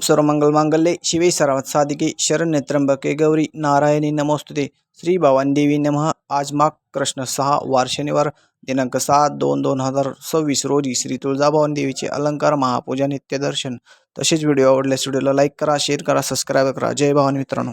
ओम सर्वमंगल मांगल्ये शिवे सर्वात साधिके शरण्य त्र्यंबके गौरी नारायणी नमोस्तुते। श्री भवानी देवी नमः। आज माग कृष्ण सहा वार शनिवार दिनांक सात दोन दोन हजार सव्वीस रोजी श्री तुळजाभवन देवीचे अलंकार महापूजा नित्यदर्शन तसेच व्हिडिओ आवडल्यास व्हिडिओला लाईक करा शेअर करा सबस्क्राईब करा. जय भवानी मित्रांनो.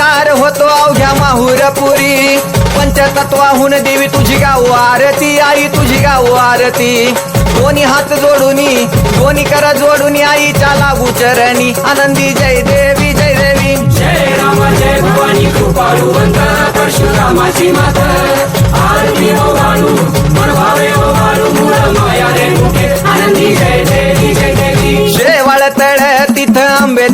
आनंदकार होतो अवघ्या माहुरपुरी. पंचतत्वाहून देवी तुझी गाव आरती आई तुझी गाव आरती. दोन्ही हात जोडूनी दोन्ही कर जोडूनी आईच्या लागू चरणी. आनंदी जय देवी जय देवी. जय राम जय भवानी कृपाळू वंत परशुरामाची मात. आरती ओ वाळू मन भावे ओ वाळू मूळ माया रेणुके आनंदी जय देवी जय देवी. शेवाळ तळ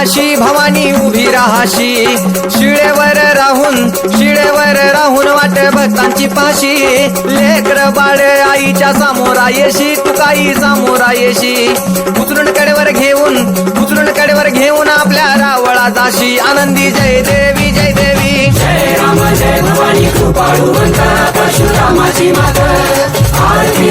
राहाशी भवानी उभी राहाशी. शिळेवर राहून शिळेवर राहून वाट भक्तांची पाशी. लेकर बाळ आईच्या समोरा येशी तुकाई समोरा येशी उचलून कडेवर घेऊन उचलून कडेवर घेऊन आपल्या रावळा जाशी. आनंदी जय देवी जय देवी. जय राम जय भवानी कृपाळू परशुरामाची आरती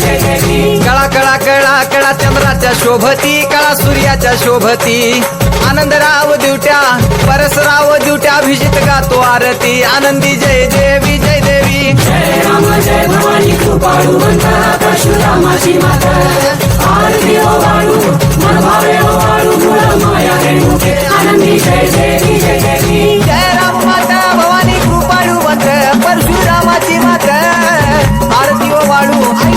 कळा कळा कळा कळा चंद्राच्या शोभती कळा सूर्याच्या शोभती. आनंदराव दिवट्या परसराव दिवट्या अभिजित गातो आरती. आनंदी जय देवी जय देवी जय राम जय भवानी कृपाळू परशुरामाची मात आरती ओ वाळू ओ वाळू माया रेणुके आनंदी जय देवी. जय देवी जय राम माता भवानी कृपाळू परशुरामाची आरती ओ वाळू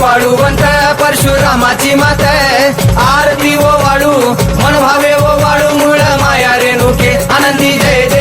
वाळूवंत परशुरामाची मात. आरती वो वाड़ू मन भावे वो वाळू, मुळ माया रेणुके. आनंदी जय जय